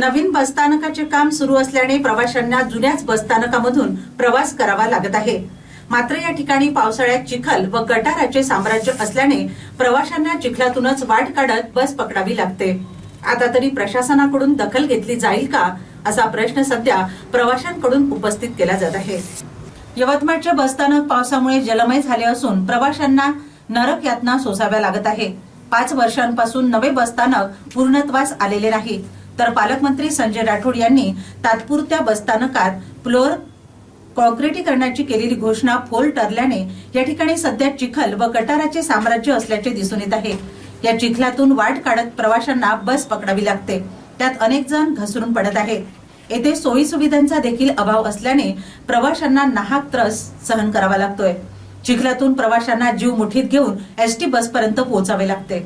नवीन बसस्थानकाचे काम सुरू असल्याने प्रवाशांना जुन्याच बसस्थानकामधून प्रवास करावा लागत आहे. मात्र या ठिकाणी पावसाळ्यात चिखल व गटाराचे साम्राज्य असल्याने प्रवाशांना चिखलातूनच वाट काढत बस पकडावी लागते. आता तरी प्रशासनाकडून दखल घेतली जाईल का असा प्रश्न सध्या प्रवाशांकडून उपस्थित केला जात आहे. यवतमाळचे बसस्थानक पावसामुळे जलमय झाले असून प्रवाशांना नरक यातना सोसाव्या लागत आहे. पाच वर्षांपासून नवे बसस्थानक पूर्णत्वास आलेले नाही तर पालकमंत्री संजय राठोड यांनी तात्पुरत्या बसस्थानकात फ्लोअर कॉन्क्रिटीकरणाची केलेली घोषणा फोल ठरल्याने या ठिकाणी सध्या चिखल व गटाराचे साम्राज्य असल्याचे दिसून येत आहे. या चिखलातून वाट काढत प्रवाशांना बस पकडावी लागते. त्यात अनेक जण घसरून पडत आहेत. येथे सोयी सुविधांचा देखील अभाव असल्याने प्रवाशांना नाहक त्रस सहन करावा लागतोय. चिखलातून प्रवाशांना जीव मुठीत घेऊन एसटी बसपर्यंत पोहोचावे लागते.